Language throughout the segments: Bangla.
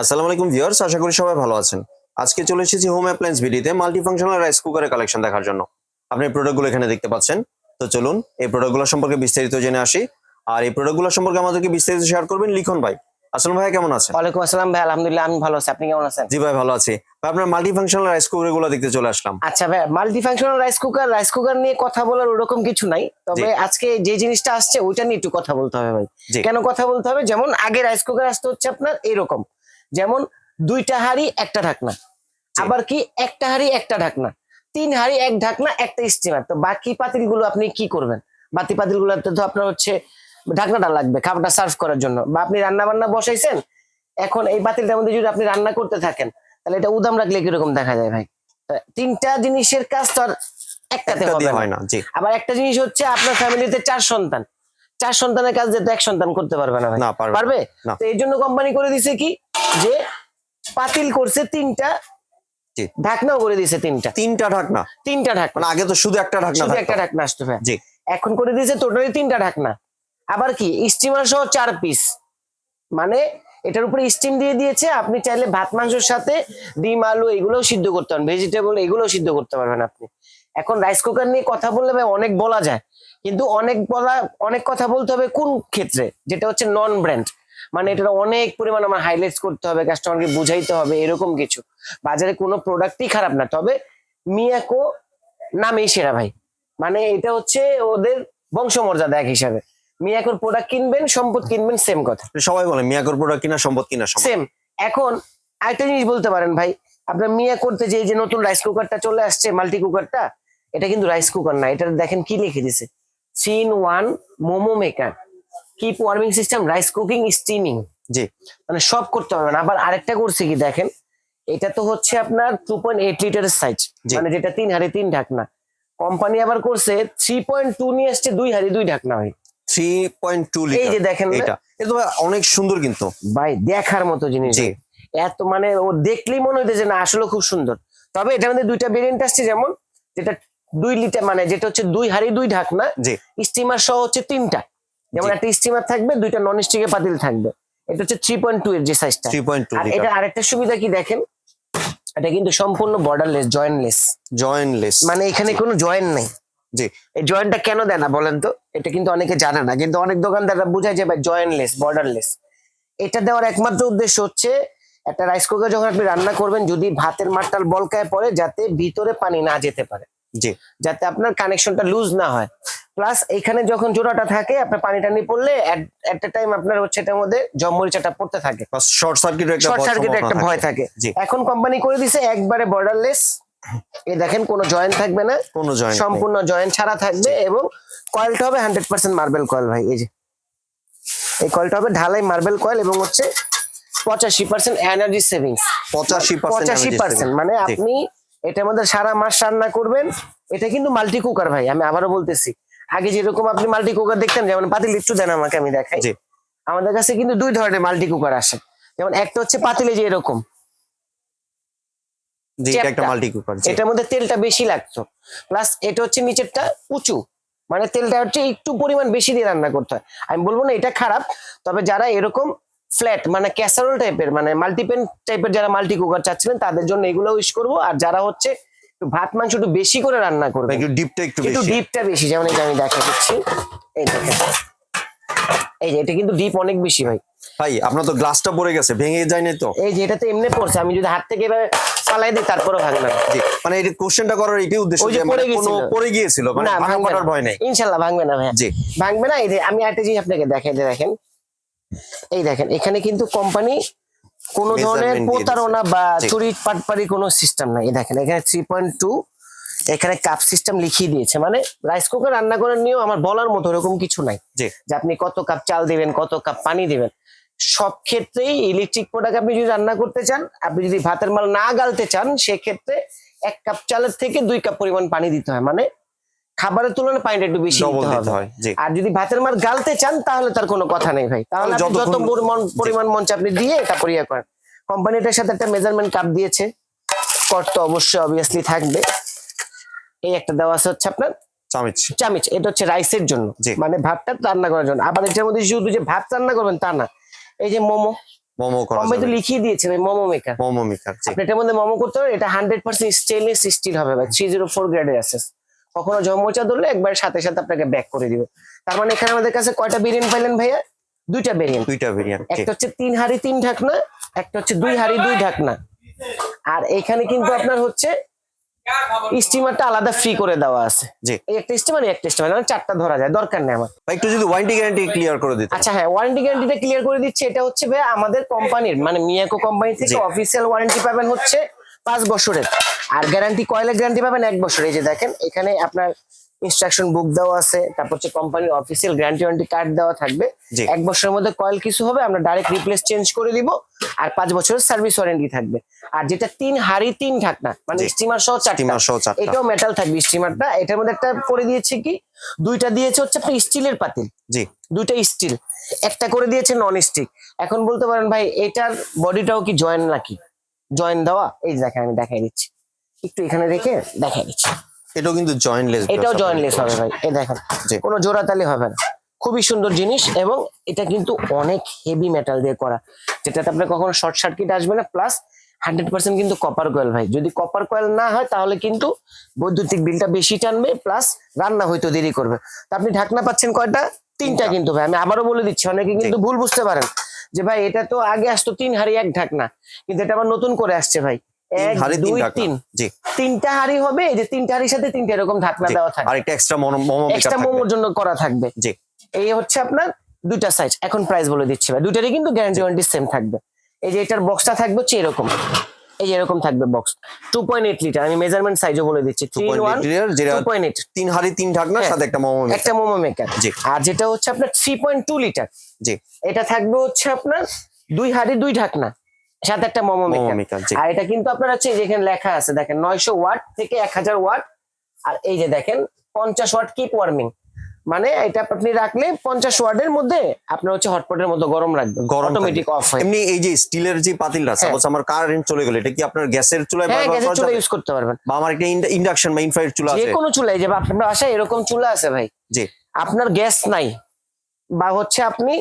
আসসালামু আলাইকুম ভিউয়ার্স আশা করি সবাই ভালো আছেন। আজকে চলে এসেছি হোম অ্যাপ্লায়েন্স ভিডিওতে মাল্টি ফাংশনাল রাইস কুকারের কালেকশন দেখার জন্য। আপনি প্রোডাক্টগুলো এখানে দেখতে পাচ্ছেন। তো চলুন এই প্রোডাক্টগুলো সম্পর্কে বিস্তারিত জেনে আসি। আর এই প্রোডাক্টগুলো সম্পর্কে আমাদেরকে বিস্তারিত শেয়ার করবেন লিখন ভাই। আসসালাম ভাই কেমন আছেন? ওয়ালাইকুম আসসালাম ভাই আলহামদুলিল্লাহ আমি ভালো আছি। আপনি কেমন আছেন? জি ভাই ভালো আছি। ভাই আপনার মাল্টি ফাংশনাল রাইস কুকারগুলো দেখতে চলে আসলাম। আচ্ছা ভাই multi functional rice cooker rice cooker নিয়ে কথা বলার ওরকম কিছু নাই। তবে আজকে যে জিনিসটা আসছে ওইটা নিয়ে একটু কথা বলতে হবে ভাই। কেন কথা বলতে হবে? যেমন আগে রাইস কুকার আসতে হচ্ছে আপনার এরকম। যেমন দুইটা হাড়ি একটা ঢাকনা। আবার কি একটা হাড়ি একটা ঢাকনা। তিন হাড়ি এক ঢাকনা একটা স্টিমার। তো বাকি পাতিলগুলো আপনি কি করবেন? বাকি পাতিলগুলোতে তো আপনার হচ্ছে ঢাকনাটা লাগবে খাবারটা সার্ভ করার জন্য। বা আপনি রান্না বান্না বসাইছেন এখন এই পাতিলটার মধ্যে যদি আপনি রান্না করতে থাকেন তাহলে এটা উদাম রাখলে কীরকম দেখা যায় ভাই? তিনটা জিনিসের কাজ তো আর একটাতে হবে না। আবার একটা জিনিস হচ্ছে আপনার ফ্যামিলিতে চার সন্তান। চার সন্তানের কাজ যেতে এক সন্তান করতে পারবে না পারবে তো এই জন্য কোম্পানি করে দিছে কি? যে পাতিল করছে তিনটা। ঢাকনাও করে দিয়েছে তিনটা। তিনটা ঢাকনা। তিনটা ঢাকনা। মানে আগে তো শুধু একটা ঢাকনা শুধু একটা ঢাকনা আসতো ভাই জি। এখন করে দিয়েছে টোটালি তিনটা ঢাকনা। আবার কি স্টিমার সহ চার পিস মানে এটার উপরে স্টিম দিয়ে দিয়েছে আপনি চাইলে ভাত মাংসের সাথে ডিম আলু এগুলোও সিদ্ধ করতে পারেন ভেজিটেবল এগুলোও সিদ্ধ করতে পারবেন আপনি। এখন রাইস কুকার নিয়ে কথা বললে ভাই অনেক বলা যায়। কিন্তু অনেক বলা অনেক কথা বলতে হবে কোন ক্ষেত্রে? যেটা হচ্ছে নন ব্র্যান্ড মানে এটা অনেক পরিমাণ আমার হাইলাইটস করতে হবে কাস্টমারকে বুঝাইতে হবে এরকম কিছু। বাজারে কোনো প্রোডাক্টই খারাপ না তবে মিয়াকো নামেই সেরা ভাই। মানে এটা হচ্ছে ওদের বংশমর্যাদা এক হিসাবে। মিয়াকোর প্রোডাক্ট কিনবেন সম্পদ কিনবেন সেম কথা। সবাই বলে মিয়াকর প্রোডাক্ট কিনা সম্পদ কিনা সেম এখন আরেকটা জিনিস বলতে পারেন ভাই আপনার মিয়া করতে যে যে নতুন রাইস কুকারটা চলে আসছে মাল্টি কুকারটা এটা কিন্তু রাইস কুকার না এটা দেখেন কি লিখে দিছে। Scene one momo maker keep warming system rice cooking steaming জি। মানে সব করতে হবে না। আবার আরেকটা করছে কি দেখেন? এটা তো হচ্ছে আপনার টু পয়েন্ট এইট লিটারের সাইজ মানে যেটা তিন হাড়ি তিন ঢাকনা। কোম্পানি আবার করছে থ্রি পয়েন্ট টু নিয়ে আসছে দুই হাড়ি দুই ঢাকনা হয়। থ্রি পয়েন্ট টু এই যে দেখেন? এটা এটা অনেক সুন্দর কিন্তু। ভাই দেখার মতো জিনিস। এত মানে ও দেখলেই মনে হইতেছে না আসলে খুব সুন্দর। তবে এটার মধ্যে দুইটা ভেরিয়েন্ট আসছে যেমন যেটা দুই লিটার মানে যেটা হচ্ছে দুই হাড়ি দুই ঢাকনা। স্টিমার সহ হচ্ছে তিনটা। যেমন একটা স্টিমার থাকবে দুইটা নন স্টিকের পাতিল থাকবে। এটা হচ্ছে থ্রি পয়েন্ট টু এর যে সাইজটা থ্রি পয়েন্ট টু এটা আরেকটা সুবিধা কি দেখেন? এটা কিন্তু সম্পূর্ণ বর্ডারলেস জয়েন্টলেস জয়েন্টলেস মানে এখানে কোনো জয়েন্ট নেই। জি। এই জয়েন্টটা কেন দেয় না বলেন তো? এটা কিন্তু অনেকে জানে না কিন্তু অনেক দোকানদাররা বুঝায় যে ভাই জয়েন্টলেস বর্ডারলেস এটা দেওয়ার একমাত্র উদ্দেশ্য হচ্ছে একটা রাইস কুকার যখন আপনি রান্না করবেন যদি ভাতের মাঠটাল বলকায় পড়ে যাতে ভিতরে পানি না যেতে পারে। জি। যাতে আপনার কানেকশনটা লুজ না হয়। প্লাস এখানে যখন জোড়াটা থাকে আপনার পানি টানি পড়লে এট এ টাইম আপনার হচ্ছে এটার মধ্যে জমমরিচাটা পড়তে থাকে। শর্ট সার্কিট শর্ট সার্কিট একটা ভয় থাকে। এখন কোম্পানি করে দিছে একবারে বর্ডারলেস এ দেখেন কোনো জয়েন্ট থাকবে না। কোনো জয়েন্ট সম্পূর্ণ জয়েন্ট ছাড়া থাকবে এবং কয়েলটা হবে হান্ড্রেড পার্সেন্ট মার্বেল কয়েল ভাই। এই যে। এই কয়েলটা হবে ঢালাই মার্বেল কয়েল এবং হচ্ছে পঁচাশি পার্সেন্ট এনার্জি সেভিংস পঁচাশি পঁচাশি পার্সেন্ট মানে আপনি এটার আমাদের সারা মাস রান্না করবেন। এটা কিন্তু মাল্টি কুকার ভাই আমি আবারও বলতেছি। আগে যেরকম আপনি মাল্টি কুকার দেখতেন যেমন পাতিল একটু দেন আমাকে আমি দেখাই। আমাদের কাছে কিন্তু দুই ধরনের মাল্টি কুকার আসে। যেমন একটা হচ্ছে পাতিলে যে এরকম। এটার মধ্যে তেলটা বেশি লাগতো। প্লাস এটা হচ্ছে নিচেরটা উঁচু। মানে তেলটা হচ্ছে একটু পরিমাণ বেশি দিয়ে রান্না করতে হয়। আমি বলব না এটা খারাপ তবে যারা এরকম ফ্ল্যাট মানে ক্যাসারোল টাইপের মানে মাল্টিপেন টাইপের যারা মাল্টি কুকার চাচ্ছিলেন তাদের জন্য এগুলো ইউজ করব। আর যারা হচ্ছে ভাত মাংস একটু বেশি করে রান্না করবে একটু ডিপটা একটু একটু ডিপটা বেশি যেমন এটা আমি দেখা দিচ্ছি এই দেখেন। এই যে এটা কিন্তু ডিপ অনেক বেশি ভাই। ভাই আপনার তো গ্লাসটা পড়ে গেছে ভেঙে যায় নাই তো? এই যে এটা তো এমনি পড়ছে আমি যদি হাত থেকে এভাবে ফালাই দিই তারপরে ভাঙবে না। জি মানে এই কোশ্চেনটা করার এটাই উদ্দেশ্য যে মানে কোনো পড়ে গিয়েছিল মানে ভাঙা পড়ার ভয় নাই। ইনশাল্লাহ ভাঙবে না ভাইয়া। জি। ভাঙবে না এই যে আমি একটা জিনিস আপনাকে দেখাই দেখেন এই দেখেন এখানে কিন্তু কোম্পানি কোনো ধরনের প্রতারণা বা চুরি পাটপারি কোনো সিস্টেম নাই। দেখেন এখানে থ্রি পয়েন্ট টু এখানে কাপ সিস্টেম লিখিয়ে দিয়েছে। মানে রাইস কুকার রান্না করার নিয়েও আমার বলার মতো এরকম কিছু নাই। যে আপনি কত কাপ চাল দিবেন কত কাপ পানি দিবেন। সব ক্ষেত্রেই ইলেকট্রিক প্রোডাক্ট আপনি যদি রান্না করতে চান আপনি যদি ভাতের মাল না গালতে চান সেক্ষেত্রে এক কাপ চালের থেকে দুই কাপ পরিমাণ পানি দিতে হয়। মানে খাবারের তুলনায় পানিটা একটু বেশি দিতে হবে। হয় আর যদি ভাতের মার গালতে চান তাহলে তার কোনো কথা নেই ভাই। তাহলে যত পরিমাণ মঞ্চে আপনি দিয়ে তারপর ইয়ে করেন। কোম্পানিটার সাথে একটা মেজারমেন্ট কাপ দিয়েছে। কট তো অবশ্যই অবভিয়াসলি থাকবে। এই একটা দেওয়া আছে হচ্ছে আপনার চামিচ। চামিচ। এটা হচ্ছে রাইসের জন্য। মানে ভাতটা রান্না করার জন্য। আবার এটার মধ্যে শুধু যে ভাত রান্না করবেন তা না এই যে মোমো। মোমো করা কোম্পানি তো লিখিয়ে দিয়েছে ভাই মোমো মেকার মোমো মেকার আপনি এটার মধ্যে মোমো করতে পারেন এটা হান্ড্রেড পার্সেন্ট স্টেনলেস স্টিল হবে ভাই থ্রি জিরো ফোর গ্রেডের আছে। কখনো জমোচা ধরলে একবার সাথে সাথে আপনাকে ব্যাক করে দিবে। তার মানে এখানে আমাদের কাছে কয়টা ভেরিয়েন্ট পাইলেন ভাইয়া? দুইটা ভেরিয়েন্ট দুইটা ভেরিয়েন্ট একটা হচ্ছে তিন হাড়ি তিন ঢাকনা একটা হচ্ছে দুই হাড়ি দুই ঢাকনা। আর এখানে কিন্তু আপনার হচ্ছে স্টিমারটা আলাদা ফ্রি করে দেওয়া আছে। জি। এই একটা স্টিমার একটা স্টিমার মানে চারটা ধরা যায় দরকার নেই আমার। ভাই একটু যদি ওয়ারেন্টি গ্যারান্টি ক্লিয়ার করে দিতে আচ্ছা হ্যাঁ ওয়ারেন্টি গ্যারান্টিটা ক্লিয়ার করে দিচ্ছে এটা হচ্ছে ভাই আমাদের কোম্পানির মানে মিয়াকো কোম্পানি থেকে অফিসিয়াল ওয়ারেন্টি পাবেন হচ্ছে পাঁচ বছরের। আর গ্যারান্টি কয়লের গ্যারান্টি পাবেন? এক বছর। এই যে দেখেন এখানে আপনার ইনস্ট্রাকশন বুক দেওয়া আছে তারপর হচ্ছে কোম্পানির অফিসিয়াল গ্যারান্টি ওয়ারেন্টি কার্ড দেওয়া থাকবে। এক বছরের মধ্যে কয়েল কিছু হবে আমরা ডাইরেক্ট রিপ্লেস চেঞ্জ করে দিব আর পাঁচ বছরের সার্ভিস ওয়ারেন্টি থাকবে। আর যেটা তিন হাড়ি তিন ঢাকনা মানে স্টিমার সহ চারটা সহ এটাও মেটাল থাকবে স্টিমারটা এটার মধ্যে একটা করে দিয়েছে কি? দুইটা দিয়েছে হচ্ছে আপনি স্টিলের পাতিল। জি। দুইটা স্টিল একটা করে দিয়েছে নন স্টিক এখন বলতে পারেন ভাই এটার বডিটাও কি জয়েন নাকি? জয়েন দেওয়া এই যে দেখেন আমি দেখাই দিচ্ছি। একটু এখানে রেখে দেখাই দিচ্ছি। এটাও কিন্তু জয়েন্টলেস এটাও জয়েন্টলেস হবে ভাই। এই দেখেন। কোনো জোড়াতালি হবে না। খুবই সুন্দর জিনিস এবং এটা কিন্তু অনেক হেভি মেটাল দিয়ে করা। যেটাতে আপনার কখনো শর্ট সার্কিট আসবে না প্লাস হান্ড্রেড পার্সেন্ট কিন্তু কপার কয়েল ভাই। যদি কপার কয়েল না হয় তাহলে কিন্তু বৈদ্যুতিক বিলটা বেশি টানবে প্লাস রান্না হয়তো দেরি করবে। তা আপনি ঢাকনা পাচ্ছেন কয়টা? তিনটা কিন্তু ভাই আমি আবারও বলে দিচ্ছি অনেকে কিন্তু ভুল বুঝতে পারেন। যে ভাই এটা তো আগে আসতো তিন হাড়ি এক ঢাকনা। কিন্তু এটা আবার নতুন করে আসছে ভাই। এক দুই তিন। জি। তিনটা হাড়ি হবে এই যে তিনটা হাড়ির সাথে তিনটা এরকম ঢাকনা দেওয়া থাকবে। আর একটা এক্সট্রা মোমো এক্সট্রা মোমোর জন্য করা থাকবে। জি। এই হচ্ছে আপনার দুইটা সাইজ এখন প্রাইস বলে দিচ্ছি ভাই। দুইটারই কিন্তু গ্যারান্টি ওয়ারেন্টি সেম থাকবে। এই যে এটার বক্সটা থাকবে হচ্ছে এরকম। এই এরকম থাকবে box two point eight litre আমি মেজারমেন্ট সাইজও বলে দিচ্ছি 2.8 লিটার টু পয়েন্ট এইট তিন হাড়ি তিন ঢাকনার হ্যাঁ। সাথে একটা মোমো মেকার একটা মোমো মেকার জি। আর যেটা হচ্ছে আপনার থ্রি পয়েন্ট টু লিটার জি। এটা থাকবে হচ্ছে আপনার দুই হাড়ি দুই ঢাকনা সাথে একটা মোমো মেকার আর এটা কিন্তু আপনার হচ্ছে যেখানে লেখা আছে দেখেন নয়শো ওয়াট থেকে এক হাজার ওয়াট। আর এই যে দেখেন পঞ্চাশ ওয়াট কিপ ওয়ার্মিং মানে এটা আপনি রাখলে পঞ্চাশ ওয়ার্ডের মধ্যে আপনার হচ্ছে হটপটের মতো গরম রাখবে গরম অটোমেটিক অফ হয়। এমনি এই যে স্টিলের যে পাতিলটা হ্যাঁ। সাপোজ আমার কারেন্ট চলে গেল এটা কি আপনার গ্যাসের চুলায় হ্যাঁ ব্যবহার গ্যাসের করা যাবে? ইউজ করতে পারবেন। বা আমার একটা ইন্ডাকশন বা ইনফ্রারেড চুলা আছে। যে কোনো চুলাই যে আপনার বাসায় এরকম চুলা আছে ভাই। জি। আপনার গ্যাস নাই বা হচ্ছে আপনি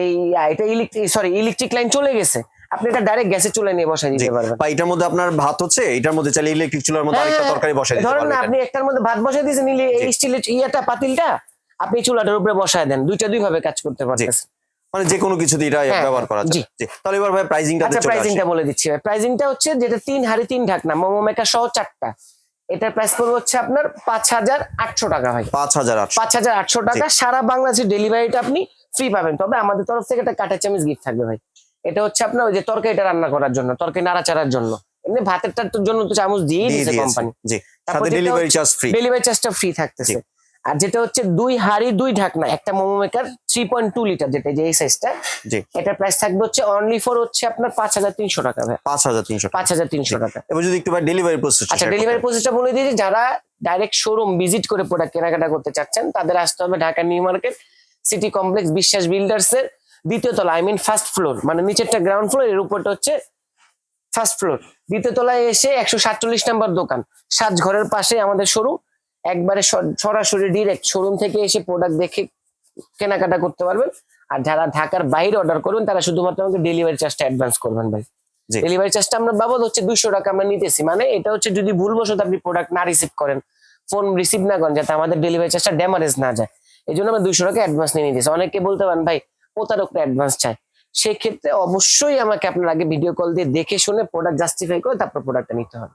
এই এটা ইলেকট্রিক সরি ইলেকট্রিক লাইন চলে গেছে আপনি এটা ডাইরেক্ট গ্যাসের চুলায় নিয়ে বসাই দিতে পারবেন। বা এটার মধ্যে আপনার ভাত হচ্ছে এটার মধ্যে চাইলে ইলেকট্রিক চুলার মধ্যে হ্যাঁ, আরেকটা হ্যাঁ, তরকারি বসাই দিতে ধরেন পারবেন। আপনি একটার মধ্যে ভাত বসাই দিয়েছেন এই। স্টিলের ইয়েটা পাতিলটা আপনি চুলাটার উপরে বসায় দেন দুইটা দুই ভাবে কাজ করতে পারতেছেন। মানে যে কোনো কিছু দিয়ে এটা হ্যাঁ, ব্যবহার করা যায় জি। তাহলে এবার ভাই প্রাইসিংটা আচ্ছা প্রাইসিংটা বলে দিচ্ছি ভাই। প্রাইসিংটা হচ্ছে যেটা তিন হাড়ি তিন ঢাকনা মোমো মেকার সহ চারটা। এটার প্রাইস পড়বে হচ্ছে আপনার পাঁচ হাজার আটশো টাকা ভাই। পাঁচ হাজার পাঁচ হাজার আটশো টাকা সারা বাংলাদেশের ডেলিভারিটা আপনি ফ্রি পাবেন। তবে আমাদের তরফ থেকে একটা কাঁটা চামিচ গিফট থাকবে ভাই। এটা হচ্ছে আপনার ওই যে তরকারিটা রান্না করার জন্য তরকারি নাড়াচাড়ার জন্য। এমনি ভাতেরটার জন্য তো চামচ দিয়ে দিয়ে দিয়েছে কোম্পানি জি। সাথে ডেলিভারি চার্জ ফ্রি ডেলিভারি চার্জটা ফ্রি থাকতেছে। আর যেটা হচ্ছে দুই হাড়ি দুই ঢাকনা একটা momo maker three point two litre যেটা যে এই সাইজটা এটার প্রাইস থাকবে হচ্ছে অনলি ফর হচ্ছে আপনার পাঁচ হাজার তিনশো টাকা ভাই পাঁচ হাজার তিনশো পাঁচ হাজার তিনশো টাকা। এবার যদি একটু ডেলিভারি প্রসেস আচ্ছা ডেলিভারি প্রসেসটা বলে দিয়েছি যারা ডাইরেক্ট শোরুম ভিজিট করে প্রোডাক্ট কেনাকাটা করতে চাচ্ছেন তাদের আসতে হবে Dhaka new market city complex Biswas builders এর দ্বিতীয় তলা আই মিন ফার্স্ট ফ্লোর মানে নিচেরটা গ্রাউন্ড ফ্লোর এর উপরটা হচ্ছে ফার্স্ট ফ্লোর দ্বিতীয় তলায় এসে একশো সাতচল্লিশ নাম্বার দোকান সাজ ঘরের পাশে আমাদের শোরুম একবারে সরাসরি ডিরেক্ট শোরুম থেকে এসে প্রোডাক্ট দেখে কেনাকাটা করতে পারবেন। আর যারা ঢাকার বাইরে অর্ডার করবেন তারা শুধুমাত্র আমাকে ডেলিভারি চার্জটা অ্যাডভান্স করবেন ভাই। জি। ডেলিভারি চার্জটা আমরা বাবদ হচ্ছে দুশো টাকা আমরা নিতেছি। মানে এটা হচ্ছে যদি ভুলবশত আপনি প্রোডাক্ট না রিসিভ করেন ফোন রিসিভ না করেন যাতে আমাদের ডেলিভারি চার্জটা ড্যামারেজ না যায়। এই জন্য আমরা দুশো টাকা অ্যাডভান্স নিয়ে নিতেছি। অনেকে বলতে পারেন ভাই প্রতারকরা অ্যাডভান্স চায়। সেক্ষেত্রে অবশ্যই আমাকে আপনার আগে ভিডিও কল দিয়ে দেখে শুনে প্রোডাক্ট জাস্টিফাই করে তারপর প্রোডাক্টটা নিতে হবে।